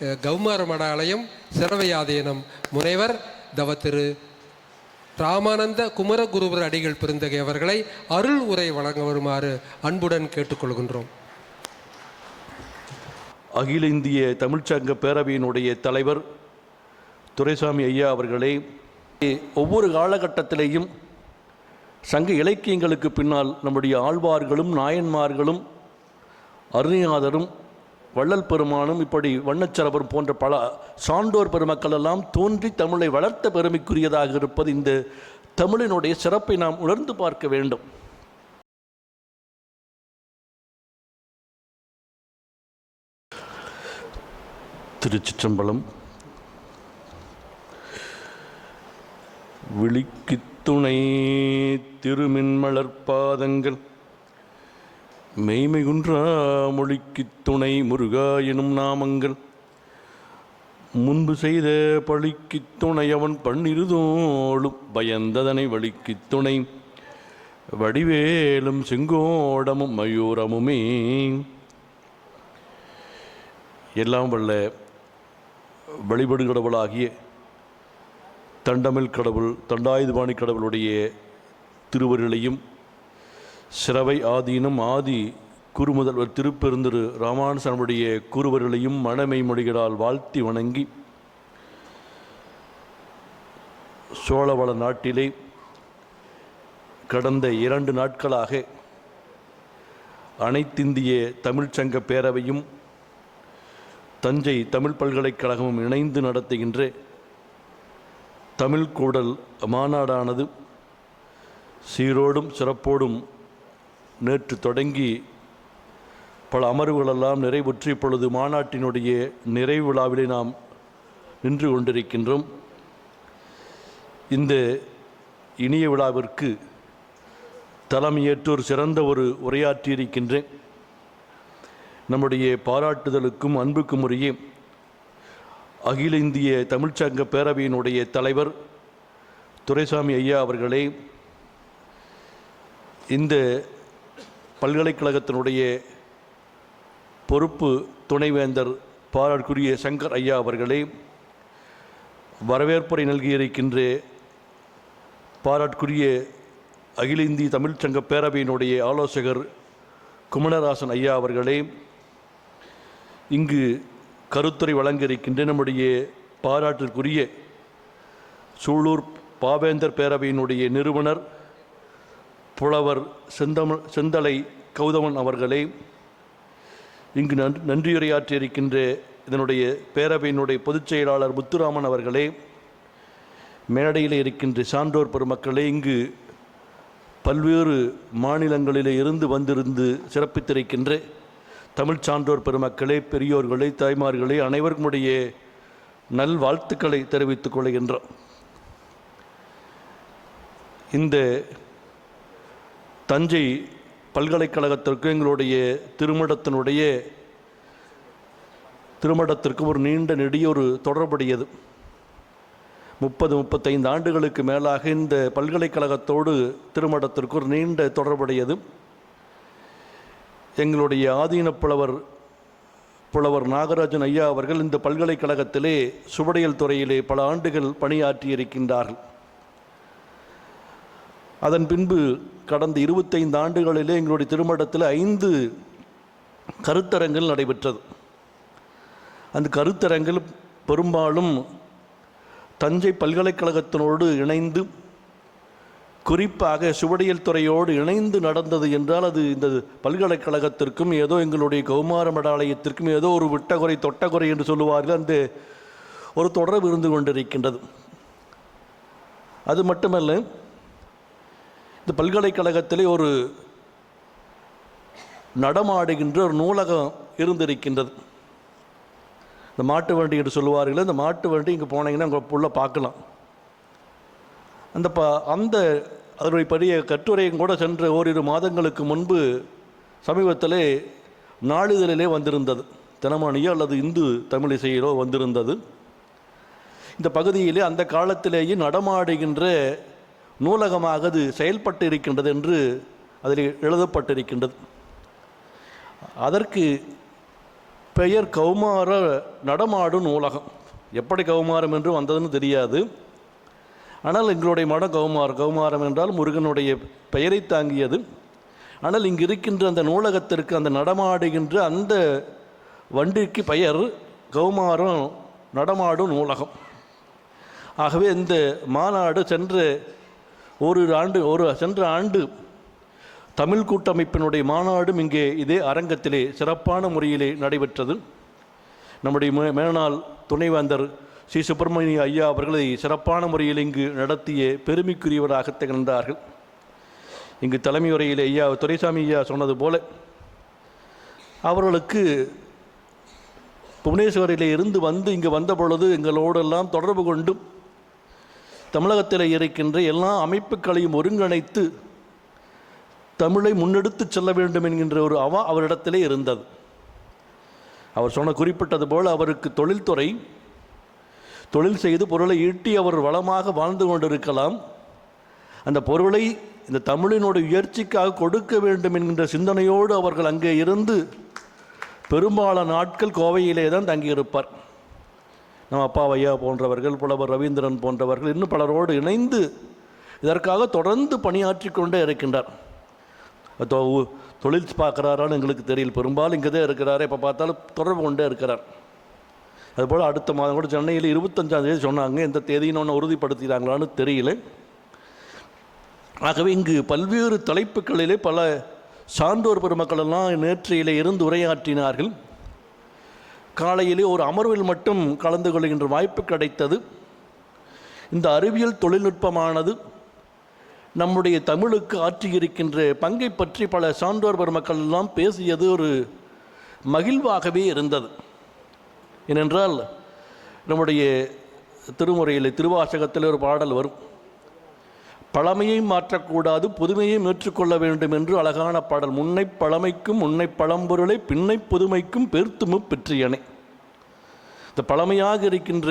கௌமார மட ஆலயம் சிறவையாதேனம் முனைவர் தவ திரு ராமானந்த குமரகுருவர் அடிகள் பெருந்தகை அவர்களை அருள் உரை வழங்க வருமாறு அன்புடன் கேட்டுக்கொள்கின்றோம். அகில இந்திய தமிழ்ச்சங்க பேரவையினுடைய தலைவர் துரைசாமி ஐயா அவர்களே ஒவ்வொரு காலகட்டத்திலேயும் சங்க இலக்கியங்களுக்கு பின்னால் நம்முடைய ஆழ்வார்களும் நாயன்மார்களும் அருணிநாதரும் வள்ளல் பெருமானும் இப்படி வண்ணச்சரபரும் போன்ற பல சான்றோர் பெருமக்கள் எல்லாம் தோன்றி தமிழை வளர்த்த பெருமைக்குரியதாக இருப்பது இந்த தமிழினுடைய சிறப்பை நாம் உணர்ந்து பார்க்க வேண்டும். திருச்சிற்றம்பலம். விழிக்கு துணை திருமின்மலர்பாதங்கள் மெய்மைகுன்றா மொழிக்குத் துணை முருகா எனும் நாமங்கள். முன்பு செய்த பழிக்குத் துணை அவன் பண்ணிருதோளும் பயந்ததனை வழிக்குத் துணை. வடிவேலும் செங்கோடமும் மயூரமுமே. எல்லாம் வல்ல வழிபடு கடவுளாகிய தண்டமிழ் கடவுள் தண்டாயுதபாணி கடவுளுடைய திருவருளையும் சிறவை ஆதீனம் ஆதி குருமுதல்வர் திருப்பெருந்திரு ராமானுசனுடைய குருவர்களையும் மனமை மொழிகளால் வாழ்த்தி வணங்கி சோழவள நாட்டிலே கடந்த இரண்டு நாட்களாக அனைத்திந்திய தமிழ்ச்சங்க பேரவையும் தஞ்சை தமிழ் பல்கலைக்கழகமும் இணைந்து நடத்துகின்ற தமிழ் கூடல் மாநாடானது சீரோடும் சிறப்போடும் நேற்று தொடங்கி பல அமர்வுகளெல்லாம் நிறைவுற்று இப்பொழுது மாநாட்டினுடைய நிறைவு விழாவிலே நாம் நின்று கொண்டிருக்கின்றோம். இந்த இனிய விழாவிற்கு தலைமையேற்றோர் சிறந்த ஒரு உரையாற்றியிருக்கின்றேன் நம்முடைய பாராட்டுதலுக்கும் அன்புக்கும் உரிய அகில இந்திய தமிழ்ச்சங்க பேரவையினுடைய தலைவர் துரைசாமி ஐயா அவர்களே இந்த பல்கலைக்கழகத்தினுடைய பொறுப்பு துணைவேந்தர் பாராட்டுக்குரிய சங்கர் ஐயா அவர்களே வரவேற்புரை நல்கியிருக்கின்ற பாராட்டுக்குரிய அகில இந்திய தமிழ்ச்சங்க பேரவையினுடைய ஆலோசகர் குமணராசன் ஐயா அவர்களே இங்கு கருத்துரை வழங்க இருக்கின்ற நம்முடைய பாராட்டிற்குரிய சூளூர் பாவேந்தர் பேரவையினுடைய நிறுவனர் புலவர் செந்தம செந்தலை கௌதமன் அவர்களே இங்கு நன் நன்றியுரையாற்றியிருக்கின்ற இதனுடைய பேரவையினுடைய பொதுச் செயலாளர் முத்துராமன் அவர்களே மேடையில் இருக்கின்ற சான்றோர் பெருமக்களே இங்கு பல்வேறு மாநிலங்களிலே இருந்து வந்திருந்து சிறப்பித்திருக்கின்ற தமிழ் சான்றோர் பெருமக்களே பெரியோர்களே தாய்மார்களே அனைவருக்குமுடைய நல் வாழ்த்துக்களை தெரிவித்துக் கொள்கின்றோம். இந்த தஞ்சை பல்கலைக்கழகத்திற்கு எங்களுடைய திருமணத்தினுடைய திருமணத்திற்கு ஒரு நீண்ட நெடிய ஒரு தொடர்புடையது. முப்பது முப்பத்தைந்து ஆண்டுகளுக்கு மேலாக இந்த பல்கலைக்கழகத்தோடு திருமணத்திற்கு ஒரு நீண்ட தொடர்புடையது. எங்களுடைய ஆதீன புலவர் புலவர் நாகராஜன் ஐயா அவர்கள் இந்த பல்கலைக்கழகத்திலே சுவடியல் துறையிலே பல ஆண்டுகள் பணியாற்றி இருக்கின்றார்கள் அதன் பின்பு கடந்த இருபத்தைந்து ஆண்டுகளிலே எங்களுடைய திருமணத்தில் ஐந்து கருத்தரங்கள் நடைபெற்றது. அந்த கருத்தரங்கில் பெரும்பாலும் தஞ்சை பல்கலைக்கழகத்தினோடு இணைந்து குறிப்பாக சுவடியல் துறையோடு இணைந்து நடந்தது என்றால் அது இந்த பல்கலைக்கழகத்திற்கும் ஏதோ எங்களுடைய கௌமார மடாலயத்திற்கும் ஏதோ ஒரு விட்டகுறை தொட்டகுறை என்று சொல்லுவார்கள். அந்த ஒரு தொடர்பு இருந்து கொண்டிருக்கின்றது. அது மட்டுமல்ல இந்த பல்கலைக்கழகத்திலே ஒரு நடமாடுகின்ற ஒரு நூலகம் இருந்திருக்கின்றது. இந்த மாட்டு வண்டி என்று சொல்லுவார்கள் இந்த மாட்டு வண்டி இங்கே போனீங்கன்னா உங்கள் புள்ள பார்க்கலாம். அந்த ப அந்த அதனுடைய பெரிய கட்டுரையும் கூட சென்ற ஓரிரு மாதங்களுக்கு முன்பு சமீபத்திலே நாளிதழிலே வந்திருந்தது. தினமணியோ அல்லது இந்து தமிழிசையிலோ வந்திருந்தது. இந்த பகுதியிலே அந்த காலத்திலேயே நடமாடுகின்ற நூலகமாக அது செயல்பட்டு இருக்கின்றது என்று அதில் எழுதப்பட்டிருக்கின்றது. அதற்கு பெயர் கௌமார நடமாடும் நூலகம். எப்படி கௌமாரம் என்று வந்ததுன்னு தெரியாது. ஆனால் எங்களுடைய மடம் கௌமார் கௌமாரம் என்றால் முருகனுடைய பெயரை தாங்கியது. ஆனால் இங்கு இருக்கின்ற அந்த நூலகத்திற்கு அந்த நடமாடுகின்ற அந்த வண்டிக்கு பெயர் கௌமாரம் நடமாடும் நூலகம். ஆகவே இந்த மாநாடு சென்ற ஒரு ஆண்டு ஒரு சென்ற ஆண்டு தமிழ் கூட்டமைப்பினுடைய மாநாடும் இங்கே இதே அரங்கத்திலே சிறப்பான முறையிலே நடைபெற்றது. நம்முடைய மே- மேனாள் துணைவேந்தர் ஸ்ரீ சுப்பிரமணிய ஐயா அவர்களை சிறப்பான முறையில் இங்கு நடத்திய பெருமைக்குரியவராக திகழ்ந்தார்கள். இங்கு தலைமை உரையில் ஐயா துரைசாமி ஐயா சொன்னது போல அவர்களுக்கு புவனேஸ்வரிலே இருந்து வந்து இங்கு வந்த பொழுது எங்களோடெல்லாம் தொடர்பு கொண்டும் தமிழகத்தில் இருக்கின்ற எல்லா அமைப்புகளையும் ஒருங்கிணைத்து தமிழை முன்னெடுத்துச் செல்ல வேண்டும் என்கின்ற ஒரு அவா அவரிடத்திலே இருந்தது. அவர் சொன்ன குறிப்பிட்டது போல் அவருக்கு தொழில்துறை தொழில் செய்து பொருளை ஈட்டி அவர் வளமாக வாழ்ந்து கொண்டிருக்கலாம். அந்த பொருளை இந்த தமிழினோட உயர்ச்சிக்காக கொடுக்க வேண்டும் என்கின்ற சிந்தனையோடு அவர்கள் அங்கே இருந்து பெரும்பாலான நாட்கள் கோவையிலே தான் தங்கியிருப்பார். நம்ம அப்பா ஐயா போன்றவர்கள் புலவர் ரவீந்திரன் போன்றவர்கள் இன்னும் பலரோடு இணைந்து இதற்காக தொடர்ந்து பணியாற்றி கொண்டே இருக்கின்றார். தொ- தொழில் பார்க்குறாரான்னு எங்களுக்கு தெரியல. பெரும்பாலும் இங்கே தான் இருக்கிறாரு. இப்போ பார்த்தாலும் தொடர்பு கொண்டே இருக்கிறார். அதுபோல் அடுத்த மாதம் கூட சென்னையில் இருபத்தஞ்சாம் தேதி சொன்னாங்க எந்த தேதின்னு ஒன்று உறுதிப்படுத்துகிறாங்களான்னு தெரியல. ஆகவே இங்கு பல்வேறு தலைப்புகளிலே பல சான்றோர் பெருமக்கள் எல்லாம் நேற்றையிலே இருந்து உரையாற்றினார்கள். காலையிலே ஒரு அமர்வில் மட்டும் கலந்து கொள்கின்ற வாய்ப்பு கிடைத்தது. இந்த அறிவியல் தொழில்நுட்பமானது நம்முடைய தமிழுக்கு ஆற்றியிருக்கின்ற பங்கை பற்றி பல சான்றோர் பெருமக்கள் எல்லாம் பேசியது ஒரு மகிழ்வாகவே இருந்தது. ஏனென்றால் நம்முடைய திருமுறையில் திருவாசகத்தில் ஒரு பாடல் வரும். பழமையை மாற்றக்கூடாது புதுமையை ஏற்றுக்கொள்ள வேண்டும் என்று அழகான பாடல். முன்னை பழமைக்கும் முன்னை பழம்பொருளை பின்னை புதுமைக்கும் பெருத்துமு பெற்றியனை. இந்த பழமையாக இருக்கின்ற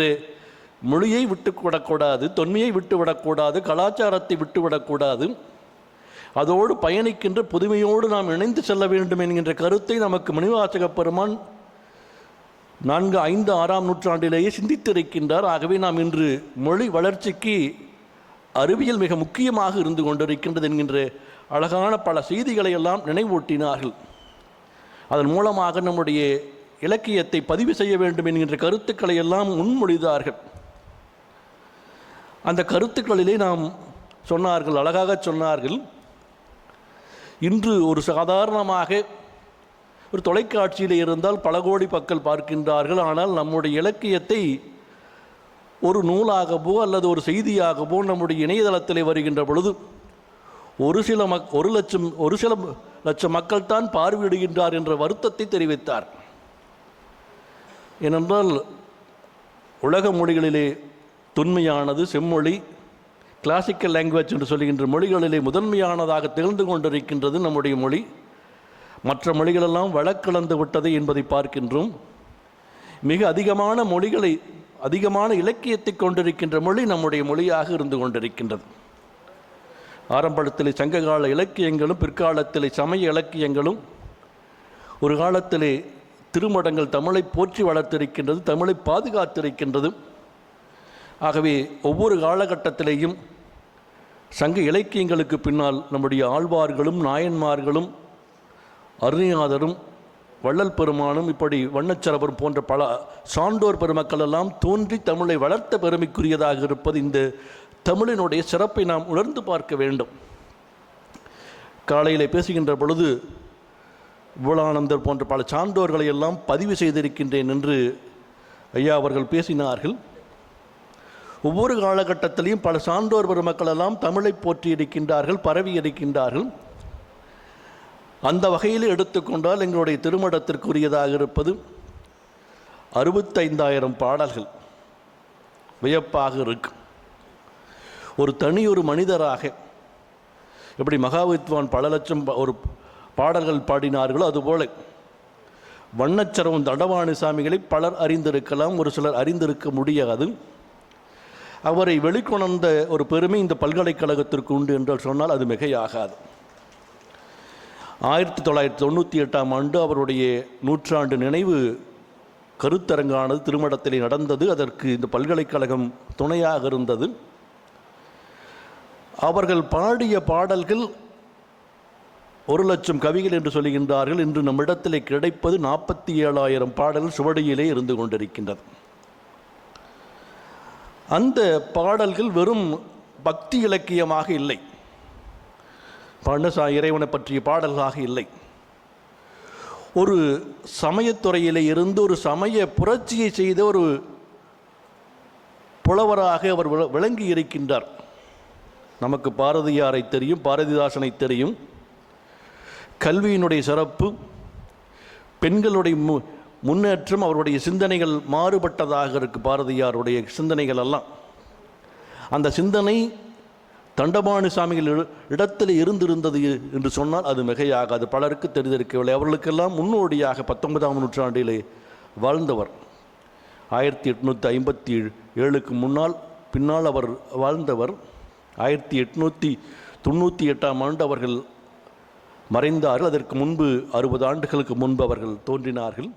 மொழியை விட்டுவிடக்கூடாது தொன்மையை விட்டுவிடக்கூடாது கலாச்சாரத்தை விட்டுவிடக்கூடாது அதோடு பயணிக்கின்ற புதுமையோடு நாம் இணைந்து செல்ல வேண்டும் என்கின்ற கருத்தை நமக்கு மணிவாசக பெருமான் நான்கு ஐந்து ஆறாம் நூற்றாண்டிலேயே சிந்தித்திருக்கின்றார். ஆகவே நாம் இன்று மொழி வளர்ச்சிக்கு அறிவியல் மிக முக்கியமாக இருந்து கொண்டிருக்கின்றது என்கின்ற அழகான பல செய்திகளை எல்லாம் நினைவூட்டினார்கள். அதன் மூலமாக நம்முடைய இலக்கியத்தை பதிவு செய்ய வேண்டும் என்கின்ற கருத்துக்களை எல்லாம் முன்மொழிந்தார்கள் அந்த கருத்துக்களிலே நாம் சொன்னார்கள் அழகாக சொன்னார்கள். இன்று ஒரு சாதாரணமாக ஒரு தொலைக்காட்சியில் இருந்தால் பல கோடி மக்கள் பார்க்கின்றார்கள். ஆனால் நம்முடைய இலக்கியத்தை ஒரு நூலாகவோ அல்லது ஒரு செய்தியாகவோ நம்முடைய இணையதளத்திலே வருகின்ற பொழுது ஒரு சில மக் ஒரு லட்சம் ஒரு சில லட்சம் மக்கள் தான் பார்வையிடுகின்றார் என்ற வருத்தத்தை தெரிவித்தார். ஏனென்றால் உலக மொழிகளிலே தொன்மையானது செம்மொழி கிளாசிக்கல் லாங்குவேஜ் என்று சொல்கின்ற மொழிகளிலே முதன்மையானதாக திகழ்ந்து கொண்டிருக்கின்றது நம்முடைய மொழி. மற்ற மொழிகளெல்லாம் வழக்கிழந்து விட்டது என்பதை பார்க்கின்றோம். மிக அதிகமான மொழிகளை அதிகமான இலக்கியத்தை கொண்டிருக்கின்ற மொழி நம்முடைய மொழியாக இருந்து கொண்டிருக்கின்றது. ஆரம்பத்தில் சங்ககால இலக்கியங்களும் பிற்காலத்தில் சமய இலக்கியங்களும் ஒரு காலத்திலே திருமடங்கள் தமிழை போற்றி வளர்த்திருக்கின்றது தமிழை பாதுகாத்திருக்கின்றது. ஆகவே ஒவ்வொரு காலகட்டத்திலேயும் சங்க இலக்கியங்களுக்கு பின்னால் நம்முடைய ஆழ்வார்களும் நாயன்மார்களும் அருணிநாதரும் வள்ளல் பெருமானும் இப்படி வண்ணச்சரபர் போன்ற பல சான்றோர் பெருமக்கள் எல்லாம் தோன்றி தமிழை வளர்த்த பெருமைக்குரியதாக இருப்பது இந்த தமிழினுடைய சிறப்பை நாம் உணர்ந்து பார்க்க வேண்டும். காலையில் பேசுகின்ற பொழுது விவலானந்தர் போன்ற பல சான்றோர்களை எல்லாம் பதிவு செய்திருக்கின்றேன் என்று ஐயா அவர்கள் பேசினார்கள். ஒவ்வொரு காலகட்டத்திலையும் பல சான்றோர் பெருமக்கள் எல்லாம் தமிழை போற்றி இருக்கின்றார்கள் பரவி இருக்கின்றார்கள் அந்த வகையில் எடுத்துக்கொண்டால் எங்களுடைய திருமணத்திற்குரியதாக இருப்பது அறுபத்தைந்தாயிரம் பாடல்கள். வியப்பாக இருக்கும் ஒரு தனி ஒரு மனிதராக எப்படி மகாவித்வான் பல லட்சம் ப- ஒரு பாடல்கள் பாடினார்களோ அதுபோல வண்ணச்சரவம் தண்டவாணி சாமிகளை பலர் அறிந்திருக்கலாம் ஒரு சிலர் அறிந்திருக்க முடியாது. அவரை வெளிக்கொணர்ந்த ஒரு பெருமை இந்த பல்கலைக்கழகத்திற்கு உண்டு என்று சொன்னால் அது மிகையாகாது. ஆயிரத்தி தொள்ளாயிரத்தி தொண்ணூற்றி எட்டாம் ஆண்டு அவருடைய நூற்றாண்டு நினைவு கருத்தரங்கானது திருமணத்திலே நடந்தது. அதற்கு இந்த பல்கலைக்கழகம் துணையாக இருந்தது. அவர்கள் பாடிய பாடல்கள் ஒரு லட்சம் கவிகள் என்று சொல்கின்றார்கள். இன்று நம்மிடத்திலே கிடைப்பது நாற்பத்தி ஏழாயிரம் பாடல் சுவடியிலே இருந்து கொண்டிருக்கின்றது. அந்த பாடல்கள் வெறும் பக்தி இலக்கியமாக இல்லை. பழனசா இறைவனை பற்றிய பாடல்களாக இல்லை. ஒரு சமயத்துறையிலே இருந்து ஒரு சமய புரட்சியை செய்த ஒரு புலவராக அவர் விள- விளங்கி இருக்கின்றார். நமக்கு பாரதியாரை தெரியும் பாரதிதாசனை தெரியும். கல்வியினுடைய சிறப்பு பெண்களுடைய மு முன்னேற்றம் அவருடைய சிந்தனைகள் மாறுபட்டதாக இருக்கு பாரதியாருடைய சிந்தனைகள் எல்லாம். அந்த சிந்தனை தண்டபாணி சாமிகள் இடத்தில் இருந்திருந்தது என்று சொன்னால் அது மிகையாகாது. பலருக்கு தெரிந்திருக்கவில்லை அவர்களுக்கெல்லாம் முன்னோடியாக பத்தொன்பதாம் நூற்றாண்டிலே வாழ்ந்தவர். ஆயிரத்தி எட்நூற்றி ஐம்பத்தி ஏழுக்கு முன்னால் பின்னால் அவர் வாழ்ந்தவர். ஆயிரத்தி எட்நூற்றி தொண்ணூற்றி எட்டாம் ஆண்டு அவர்கள் மறைந்தார்கள். அதற்கு முன்பு அறுபது ஆண்டுகளுக்கு முன்பு அவர்கள் தோன்றினார்கள்.